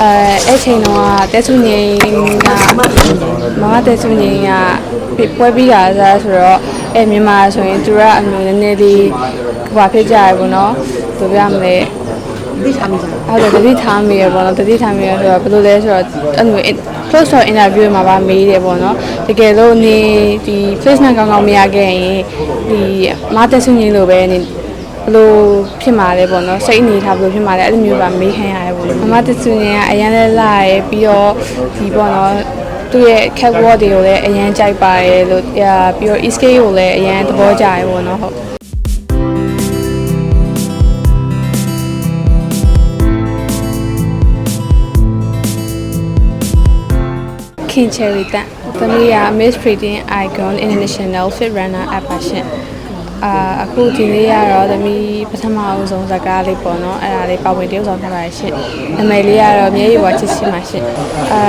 အဲအဲ့ချိန်တော့တဲဆုငိန်ကမမတဲဆုငိန်ကပွဲပြီးတာစားဆိုတော့အဲမြန်မာဆိုရင်သူကအမျိုးနည်းနည်းလေးဟွာဖြစ်ကြရပေါ့နော်သူပြမလဲသိချာမိကြတယ်အဲ့တော့တတိထားမိရပေါ့နော်တတိထားမိရဆိုတော့ဘယ်လိုလဲဆိုတော့အဲ့လို close to interview မှာပါမေးတယ်ပေါ့နော်တကယ်လို့နေဒီ placement ကောင်းကောင်းမရခဲ့ရင်ဒီမတက်ဆုငိန်လိုပဲနေ ဘယ်လိုဖြစ်မှာလဲပေါ့နော်စိတ်အနေထားဘယ်လိုဖြစ်မှာလဲအဲ့လိုမျိုးပါမေးခိုင်းရတယ်ပေါ့နော်မမတက်ဆုငိန်ကအရန်လဲလာရယ်ပြီးတော့ဒီပေါ့နော်သူ့ရဲ့ catwalk တွေကိုလည်းအရန်ကြိုက်ပါတယ်လို့အာပြီးတော့ ESK ကိုလည်းအရန်သဘောကျရယ်ပေါ့နော်ဟုတ်ခင်ချယ်ရီတန်သမီးက Miss Trading Icon International Fit Runner App ပါရှင် အာအခုဒီနေ့ကတော့သမီးပထမအဦးဆုံးဇာတ်ကားလေးပေါ့နော်အဲ့ဒါလေးပါဝင်တယောက်ဆောင်ထားပါရှင်နာမည်လေးကတော့မြေရီဝါချစ်စီပါရှင်အာ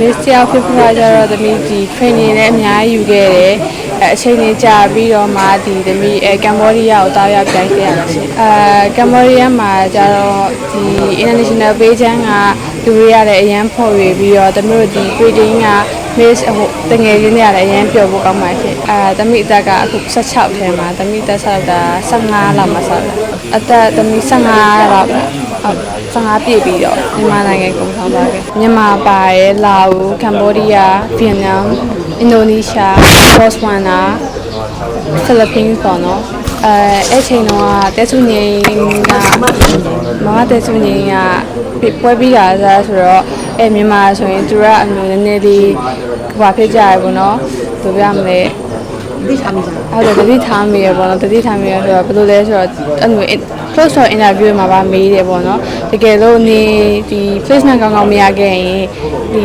Miss တယောက်ဖြစ်ပြကြတော့သမီးဒီ training လည်းအများကြီးယူခဲ့တယ်အဲအချိန်လေးကြာပြီးတော့မှဒီသမီးအဲကမ်ဘောဒီးယားကိုတားရောက်ကြိုက်ခဲ့ရပါရှင်အာကမ်ဘောဒီးယားမှာကျတော့ဒီ international page ချမ်းကလူတွေရတယ်အရန်ဖော်ရွေပြီးတော့သမီးတို့ဒီ grading က miss ဟိုတငယ်ချင်းတွေရတယ်အရန်ပျော်ဖို့ကောင်းပါရှင်အာသမီးအသက်ကအခု16ထဲမှာသမီးသက်ဆောက်တာ15လောက်မှဆောက်တာအသက်သမီး15လောက်ဟုတ်15ပြည့်ပြီးတော့မြန်မာနိုင်ငံကုန်ဆောင်သွားခဲ့မြန်မာပါရယ်လာအိုကမ်ဘောဒီးယားဗီယက်နမ်အင်ဒိုနီးရှားဘော့စဝါနာဖိလစ်ပင်းပေါ့နော်အဲအဲ့ချိန်တော့တဲဆုငိန်ကမမတဲဆုငိန်ကပွဲပြီးတာစားဆိုတော့ အဲမြန်မာဆိုရင်သူကအမျိုးနည်းနည်းလေးဟွာဖြစ်ကြရပေါ့နော်သူပြမလဲသိချာမိကြတယ်အဲ့တော့တတိထားမိရပေါ့နော်တတိထားမိရဆိုတော့ဘယ်လိုလဲဆိုတော့အဲ့လို close to interview မှာပါမေးတယ်ပေါ့နော်တကယ်လို့နေဒီ placement ကောင်းကောင်းမရခဲ့ရင်ဒီ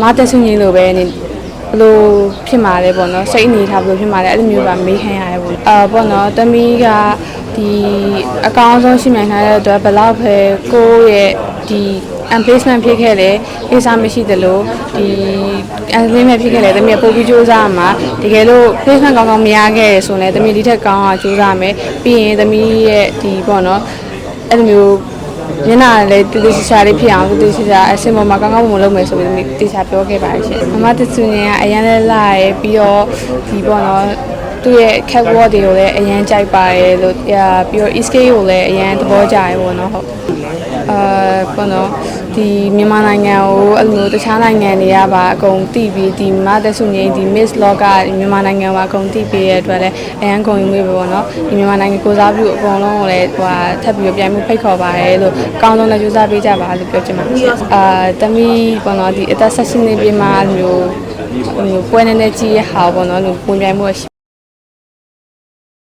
မတက်ဆုငိန်လိုပဲနေဘယ်လိုဖြစ်မှာလဲပေါ့နော်စိတ်အနေထားဘယ်လိုဖြစ်မှာလဲအဲ့လိုမျိုးပါမေးခိုင်းရတယ်ပေါ့အာပေါ့နော်တမီးကဒီအကောင်းဆုံးရှိမှန်ထားတဲ့အတွက်ဘယ်လောက်ပဲကိုယ့်ရဲ့ဒီ unplacement ဖြစ်ခဲ့တယ်ကိစ္စမရှိသလိုဒီ unplacement ဖြစ်ခဲ့တယ်တမီးကပို့ပြီးစူးစမ်းရမှာတကယ်လို့ placement ကောင်းကောင်းမရခဲ့ရဆိုရင်လည်းတမီးဒီထက်ကောင်းအောင်စူးစမ်းမယ်ပြီးရင်တမီးရဲ့ဒီပေါ့နော်အဲ့လိုမျိုးမျက်နှာလည်းတူတူရှာလေးဖြစ်အောင်တူတူရှာအစင်ပေါ်မှာကောင်းကောင်းမွန်မွန်လုပ်မယ်ဆိုပြီးတေချာပြောခဲ့ပါရှင်မမတဆူငင်ကအရန်လဲလာရယ်ပြီးတော့ဒီပေါ့နော်သူ့ရဲ့ catwalk တွေကိုလည်းအရန်ကြိုက်ပါတယ်လို့အာပြီးတော့ ESK ကိုလည်းအရန်သဘောကျရယ်ပေါ့နော်ဟုတ်အာပေါ့နော် ဒီမြန်မာနိုင်ငံကိုအဲ့လိုမျိုးတခြားနိုင်ငံတွေကပါအကုန်တည်ပြီးဒီမသက်စုငိမ့်ဒီ Miss Log ကမြန်မာနိုင်ငံမှာအကုန်တည်ပြီးရတဲ့အတွက်လည်းအရန်ကုန်ရင်ဝေးပဲပေါ့နော်ဒီမြန်မာနိုင်ငံကိုစားပြုအကုန်လုံးကိုလည်းဟိုဟာထပ်ပြီးတော့ပြန်မှုဖိတ်ခေါ်ပါရဲလို့အကောင်းဆုံးလည်းကြိုးစားပေးကြပါလို့ပြောချင်ပါတယ်အာတမီပေါ့နော်ဒီအသက်16နှစ်ပြည့်မှာအဲ့လိုမျိုးဟိုမျိုးပွဲနေနေကြီးရဟာပေါ့နော်လို့ပုံပြိုင်မှုရှိ